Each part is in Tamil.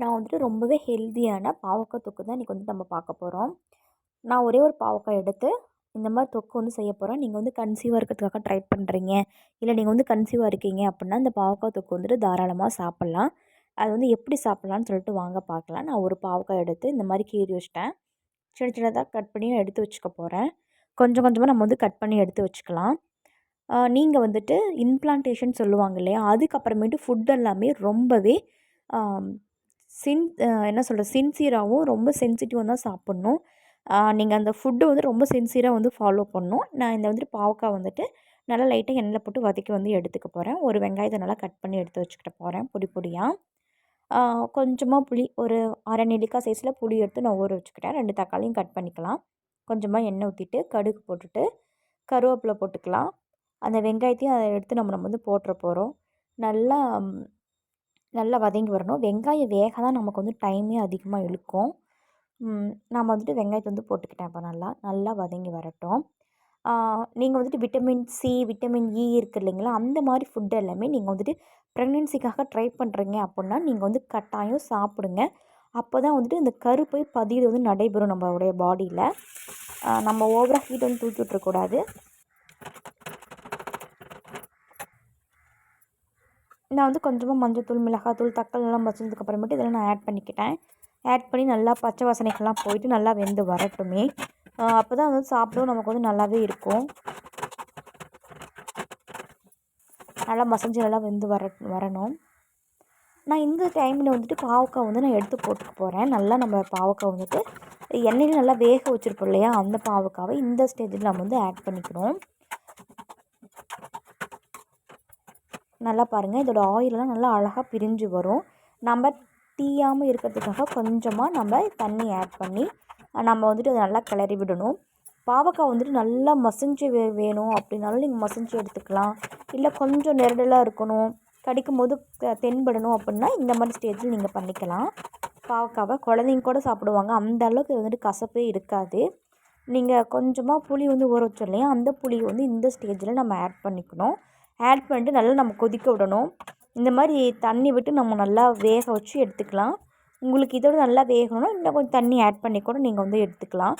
நான் வந்துட்டு ரொம்பவே ஹெல்த்தியான பாவக்காய் தொக்கு தான் இன்றைக்கி வந்துட்டு நம்ம பார்க்க போகிறோம் நான் ஒரே ஒரு பாவக்காய் எடுத்து இந்த மாதிரி தொக்கு வந்து செய்ய போகிறேன் நீங்கள் வந்து கன்சீவாக இருக்கிறதுக்காக ட்ரை பண்ணுறீங்க இல்லை நீங்கள் வந்து கன்சீவாக இருக்கீங்க அப்படின்னா இந்த பாவக்காய் தொக்கு வந்துட்டு தாராளமாக சாப்பிட்லாம். அது வந்து எப்படி சாப்பிட்லான்னு சொல்லிட்டு வாங்க பார்க்கலாம். நான் ஒரு பாவக்காய் எடுத்து இந்த மாதிரி கீறி வச்சிட்டேன். சின்ன சின்னதாக கட் பண்ணி எடுத்து வச்சுக்க போகிறேன் கொஞ்சம் கொஞ்சமாக நம்ம வந்து கட் பண்ணி எடுத்து வச்சுக்கலாம். நீங்கள் வந்துட்டு இம்ப்ளான்டேஷன் சொல்லுவாங்க இல்லையா? அதுக்கப்புறமேட்டு ஃபுட் எல்லாமே ரொம்பவே சின் என்ன சொல்கிறது சின்சியராகவும் ரொம்ப சென்சிட்டிவாக தான் சாப்பிட்ணும். நீங்கள் அந்த ஃபுட்டு வந்து ரொம்ப சின்சியராக வந்து ஃபாலோ பண்ணணும். நான் இந்த வந்துட்டு பாவக்காய் வந்துட்டு நல்லா லைட்டாக எண்ணெயில் போட்டு வதக்கி வந்து எடுத்துக்க போகிறேன் ஒரு வெங்காயத்தை நல்லா கட் பண்ணி எடுத்து வச்சுக்கிட்ட போகிறேன் பொடி பொடியாக கொஞ்சமாக புளி ஒரு அரை நெல்லிக்காய் சைஸில் புளி எடுத்து நான் ஊற வச்சுக்கிட்டேன். ரெண்டு தக்காளியும் கட் பண்ணிக்கலாம். கொஞ்சமாக எண்ணெய் ஊற்றிட்டு கடுகு போட்டுட்டு கருவேப்பிலை போட்டுக்கலாம். அந்த வெங்காயத்தையும் அதை எடுத்து நம்ம நம்ம வந்து போட்டுற போகிறோம் நல்லா நல்லா வதங்கி வரணும். வெங்காயம் வேக தான் நமக்கு வந்து டைமே அதிகமாக இழுக்கும். நான் வந்துட்டு வெங்காயத்தை வந்து போட்டுக்கிட்டேன் இப்போ நல்லா. நல்லா வதங்கி வரட்டும். நீங்கள் வந்துட்டு விட்டமின் சி விட்டமின் இ இருக்குது இல்லைங்களா? அந்த மாதிரி ஃபுட் எல்லாமே நீங்கள் வந்துட்டு ப்ரெக்னென்சிக்காக ட்ரை பண்ணுறீங்க அப்புடின்னா நீங்கள் வந்து கட்டாயம் சாப்பிடுங்க. அப்போ தான் வந்துட்டு இந்த கருப்பை பதிவு வந்து நடைபெறும் நம்மளுடைய பாடியில் நம்ம ஓவராக ஹீட் வந்து தூக்கி விட்டுறக்கூடாது. நான் வந்து கொஞ்சமாக மஞ்சத்தூள் மிளகாத்தூள் தக்காளி எல்லாம் வச்சதுக்கப்புறமேட்டு இதெல்லாம் நான் ஆட் பண்ணிக்கிட்டேன். ஆட் பண்ணி நல்லா பச்சை வாசனைக்கெல்லாம் போயிட்டு நல்லா வெந்து வரட்டுமே. அப்போ தான் வந்து சாப்பிடவும் நமக்கு வந்து நல்லாவே இருக்கும். நல்லா மசஞ்சு நல்லா வெந்து வர வரணும். நான் இந்த டைமில் வந்துட்டு பாவக்காய் வந்து நான் எடுத்து போட்டுக்க போகிறேன் நல்லா நம்ம பாவக்காய் வந்துட்டு எண்ணெயில் நல்லா வேக வச்சுருப்போம் இல்லையா? அந்த பாவக்காவை இந்த ஸ்டேஜில் நம்ம வந்து ஆட் பண்ணிக்கணும். நல்லா பாருங்கள் இதோட ஆயிலெலாம் நல்லா அழகாக பிரிஞ்சு வரும். நம்ம தீயாமல் இருக்கிறதுக்காக கொஞ்சமாக நம்ம தண்ணி ஆட் பண்ணி நம்ம வந்துட்டு அதை நல்லா கிளறி விடணும். பாவக்காய் வந்துட்டு நல்லா மசிஞ்சு வே வேணும் அப்படின்னாலும் நீங்கள் மசிஞ்சு எடுத்துக்கலாம். இல்லை கொஞ்சம் நெருடலாக இருக்கணும். கடிக்கும் போது தென்படணும் அப்படின்னா இந்த மாதிரி ஸ்டேஜில் நீங்கள் பண்ணிக்கலாம். பாவக்காவை குழந்தைங்க கூட சாப்பிடுவாங்க. அந்த அளவுக்கு வந்துட்டு கசப்பே இருக்காது. நீங்கள் கொஞ்சமாக புளி வந்து ஊற வச்சோம் இல்லையா அந்த புளியை வந்து இந்த ஸ்டேஜில் நம்ம ஆட் பண்ணிக்கணும். ஆட் பண்ணிட்டு நல்லா நம்ம கொதிக்க விடணும். இந்த மாதிரி தண்ணி விட்டு நம்ம நல்லா வேக வச்சு எடுத்துக்கலாம். உங்களுக்கு இதோட நல்லா வேகணும்னா இன்னும் கொஞ்சம் தண்ணி ஆட் பண்ணி கூட நீங்கள் வந்து எடுத்துக்கலாம்.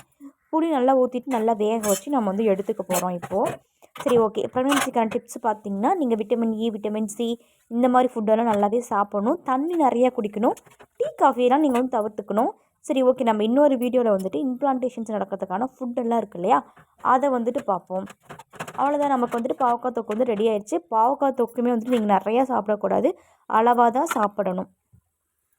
புளி நல்லா ஊற்றிட்டு நல்லா வேக வச்சு நம்ம வந்து எடுத்துக்க போகிறோம் இப்போது சரி ஓகே ப்ரெக்னென்சிக்கான டிப்ஸ் பார்த்திங்கன்னா நீங்கள் vitamin E e, vitamin C இந்த மாதிரி ஃபுட்டெல்லாம் நல்லாவே சாப்பிடணும். தண்ணி நிறையா குடிக்கணும். டீ காஃபியெல்லாம் நீங்கள் வந்து தவிர்த்துக்கணும். சரி ஓகே நம்ம இன்னொரு வீடியோவில் வந்துட்டு இம்ப்ளான்டேஷன்ஸ் நடக்கிறதுக்கான ஃபுட்டெல்லாம் இருக்குது இல்லையா? அதை வந்துட்டு பார்ப்போம் அவ்வளோதான் நமக்கு வந்துட்டு பாவக்காய் தொக்கு வந்து ரெடி ஆயிடுச்சு பாவக்காய் தொக்குமே வந்துட்டு நீங்கள் நிறையா சாப்பிடக்கூடாது. அளவாக தான் சாப்பிடணும்.